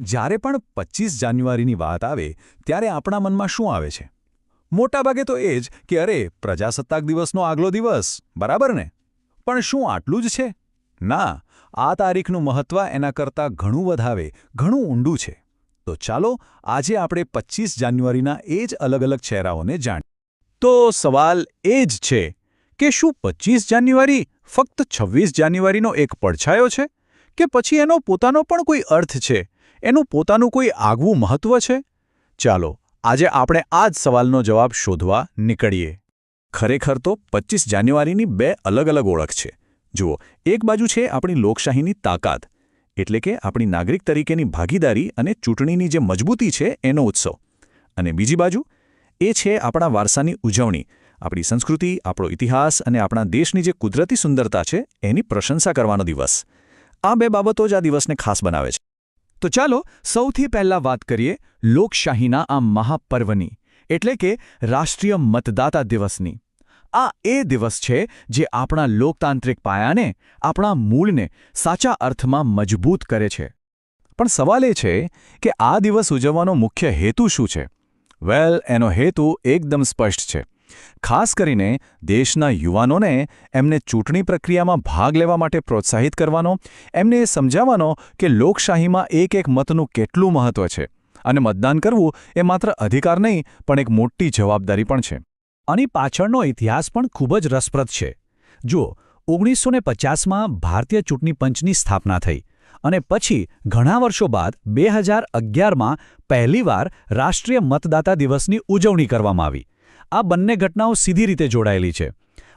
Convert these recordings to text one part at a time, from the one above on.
જ્યારે પણ પચીસ જાન્યુઆરીની વાત આવે, ત્યારે આપણા મનમાં શું આવે છે? મોટાભાગે તો એ જ કે અરે, પ્રજાસત્તાક દિવસનો આગલો દિવસ, બરાબર ને? પણ શું આટલું જ છે? ના, આ તારીખનું મહત્વ એના કરતાં ઘણું વધારે, ઘણું ઊંડું છે. તો ચાલો, આજે આપણે પચીસ જાન્યુઆરીના એ જ અલગ અલગ ચહેરાઓને જાણ તો સવાલ એ જ છે કે શું પચીસ જાન્યુઆરી ફક્ત છવ્વીસ જાન્યુઆરીનો એક પડછાયો છે? કે પછી એનો પોતાનો પણ કોઈ અર્થ છે? એનું પોતાનું કોઈ આગવું મહત્વ છે? ચાલો, આજે આપણે આ જ સવાલનો જવાબ શોધવા નીકળીએ. ખરેખર તો પચીસ જાન્યુઆરીની બે અલગ અલગ ઓળખ છે. જુઓ, એક બાજુ છે આપણી લોકશાહીની તાકાત, એટલે કે આપણી નાગરિક તરીકેની ભાગીદારી અને ચૂંટણીની જે મજબૂતી છે એનો ઉત્સવ. અને બીજી બાજુ, એ છે આપણા વારસાની ઉજવણી, આપણી સંસ્કૃતિ, આપણો ઇતિહાસ અને આપણા દેશની જે કુદરતી સુંદરતા છે એની પ્રશંસા કરવાનો દિવસ. આ બે બાબતો જ આ દિવસને ખાસ બનાવે છે. તો ચાલો સૌથી પહેલા વાત કરીએ લોકશાહીના આ મહાપર્વની, એટલે કે રાષ્ટ્રીય મતદાતા દિવસની. આ એ દિવસ છે જે આપણા લોકતાંત્રિક પાયાને, આપણા મૂળને સાચા અર્થમાં મજબૂત કરે છે. પણ સવાલ એ છે કે આ દિવસ ઉજવવાનો મુખ્ય હેતુ શું છે? વેલ, એનો હેતુ એકદમ સ્પષ્ટ છે. ખાસ કરીને દેશના યુવાનોને એમને ચૂંટણી પ્રક્રિયામાં ભાગ લેવા માટે પ્રોત્સાહિત કરવાનો, એમને એ સમજાવવાનો કે લોકશાહીમાં એક એક મતનું કેટલું મહત્વ છે અને મતદાન કરવું એ માત્ર અધિકાર નહીં, પણ એક મોટી જવાબદારી પણ છે. આની પાછળનો ઇતિહાસ પણ ખૂબ જ રસપ્રદ છે. જુઓ, ઓગણીસો ને પચાસમાં ભારતીય ચૂંટણી પંચની સ્થાપના થઈ અને પછી ઘણા વર્ષો બાદ બે હજાર અગિયારમાં પહેલીવાર રાષ્ટ્રીય મતદાતા દિવસની ઉજવણી કરવામાં આવી. આ બંને ઘટનાઓ સીધી રીતે જોડાયેલી છે.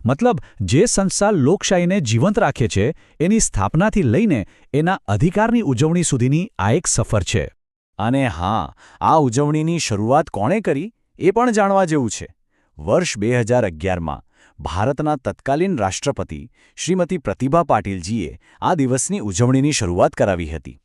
મતલબ, જે સંસ્થા લોકશાહીને જીવંત રાખે છે, એની સ્થાપનાથી લઈને એના અધિકારની ઉજવણી સુધીની આ એક સફર છે. અને હા, આ ઉજવણીની શરૂઆત કોણે કરી, એ પણ જાણવા જેવું છે. વર્ષ બે હજાર અગિયારમાં, ભારતના તત્કાલીન રાષ્ટ્રપતિ શ્રીમતી પ્રતિભા પાટીલજીએ આ દિવસની ઉજવણીની શરૂઆત કરાવી હતી.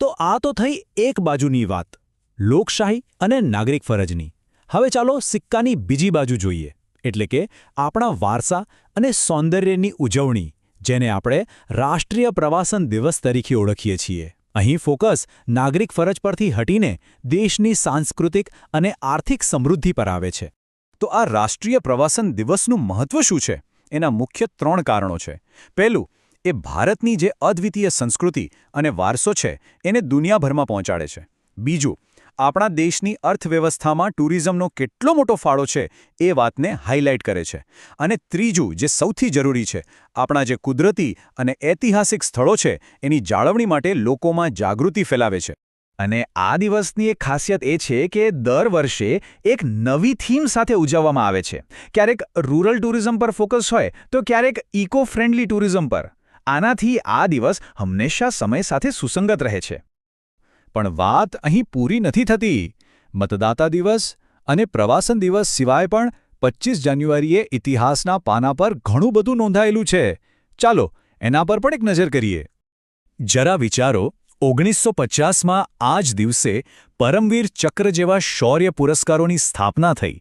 તો આ તો થઈ એક બાજુની વાત, લોકશાહી અને નાગરિક ફરજની. હવે ચાલો સિક્કાની બીજી બાજુ જોઈએ, એટલે કે આપણા વારસા અને સૌંદર્યની ઉજવણી, જેને આપણે રાષ્ટ્રીય પ્રવાસન દિવસ તરીકે ઓળખીએ છીએ. અહીં ફોકસ નાગરિક ફરજ પરથી હટીને દેશની સાંસ્કૃતિક અને આર્થિક સમૃદ્ધિ પર આવે છે. તો આ રાષ્ટ્રીય પ્રવાસન દિવસનું મહત્વ શું છે? એના મુખ્ય ત્રણ કારણો છે. પહેલું, એ ભારતની જે અદ્વિતીય સંસ્કૃતિ અને વારસો છે, એને દુનિયાભરમાં પહોંચાડે છે. બીજું આપણા દેશની અર્થવ્યવસ્થામાં ટુરિઝમનો કેટલો મોટો ફાળો છે એ વાતને હાઇલાઇટ કરે છે. અને ત્રીજું, જે સૌથી જરૂરી છે, આપણા જે કુદરતી અને ઐતિહાસિક સ્થળો છે, એની જાળવણી માટે લોકોમાં જાગૃતિ ફેલાવે છે. અને આ દિવસની એક ખાસિયત એ છે કે દર વર્ષે એક નવી થીમ સાથે ઉજવવામાં આવે છે. ક્યારેક રૂરલ ટુરિઝમ પર ફોકસ હોય, તો ક્યારેક ઇકો ફ્રેન્ડલી ટુરિઝમ પર. આનાથી આ દિવસ હંમેશા સમય સાથે સુસંગત રહે છે. પણ વાત અહીં પૂરી નથી થતી. મતદાતા દિવસ અને પ્રવાસન દિવસ સિવાય પણ પચીસ જાન્યુઆરીએ ઇતિહાસના પાના પર ઘણું બધું નોંધાયેલું છે. ચાલો, એના પર પણ એક નજર કરીએ. જરા વિચારો, ઓગણીસો પચાસમાં આ જ દિવસે પરમવીર ચક્ર જેવા શૌર્ય પુરસ્કારોની સ્થાપના થઈ.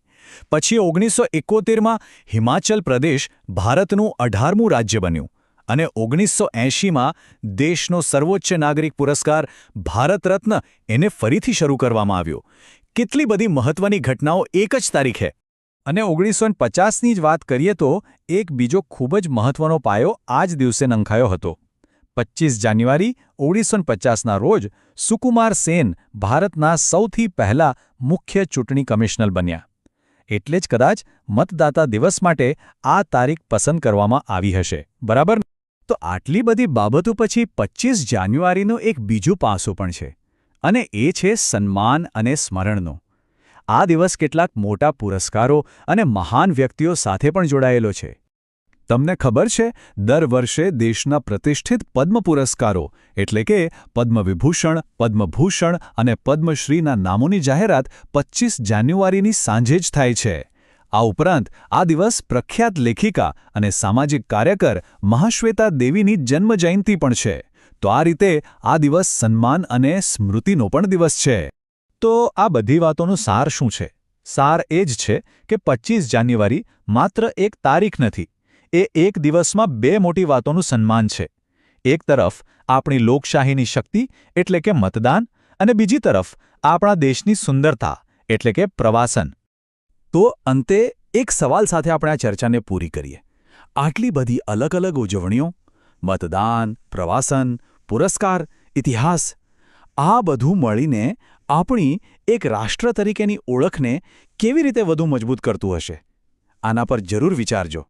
પછી ઓગણીસો એકોતેરમાં હિમાચલ પ્રદેશ ભારતનું અઢારમું રાજ્ય બન્યું. અને ઓગણીસો એંશીમાં દેશનો સર્વોચ્ચ નાગરિક પુરસ્કાર ભારત રત્ન એને ફરીથી શરૂ કરવામાં આવ્યો. કેટલી બધી મહત્વની ઘટનાઓ એક જ તારીખે. અને ઓગણીસો પચાસની જ વાત કરીએ તો એક બીજો ખૂબ જ મહત્વનો પાયો આ જ દિવસે નંખાયો હતો. પચીસ જાન્યુઆરી ઓગણીસો પચાસના રોજ સુકુમાર સેન ભારતના સૌથી પહેલા મુખ્ય ચૂંટણી કમિશનર બન્યા. એટલે જ કદાચ મતદાતા દિવસ માટે આ તારીખ પસંદ કરવામાં આવી હશે. બરાબર તો આટલી બધી બાબતો પછી પચીસ જાન્યુઆરીનું એક બીજું પાસું પણ છે. અને એ છે સન્માન અને સ્મરણનો. આ દિવસ કેટલાક મોટા પુરસ્કારો અને મહાન વ્યક્તિઓ સાથે પણ જોડાયેલો છે. તમને ખબર છે, દર વર્ષે દેશના પ્રતિષ્ઠિત પદ્મ પુરસ્કારો, એટલે કે પદ્મવિભૂષણ, પદ્મભૂષણ અને પદ્મશ્રીના નામોની જાહેરાત પચીસ જાન્યુઆરીની સાંજે જ થાય છે. આ ઉપરાંત આ દિવસ પ્રખ્યાત લેખિકા અને સામાજિક કાર્યકર મહાશ્વેતા દેવીની જન્મજયંતિ પણ છે. તો આ રીતે આ દિવસ સન્માન અને સ્મૃતિનો પણ દિવસ છે. તો આ બધી વાતોનું સાર શું છે? સાર એ જ છે કે પચીસ જાન્યુઆરી માત્ર એક તારીખ નથી. એ એક દિવસમાં બે મોટી વાતોનું સન્માન છે. એક તરફ આપણી લોકશાહીની શક્તિ એટલે કે મતદાન અને બીજી તરફ આપણા દેશની સુંદરતા એટલે કે પ્રવાસન. તો અંતે એક સવાલ સાથે આપણે આ ચર્ચાને પૂરી કરીએ. આટલી બધી અલગ અલગ ઉજવણીઓ, મતદાન, પ્રવાસન, પુરસ્કાર, ઇતિહાસ, આ બધું મળીને આપણી એક રાષ્ટ્ર તરીકેની ઓળખને કેવી રીતે વધુ મજબૂત કરતું હશે? આના પર જરૂર વિચારજો.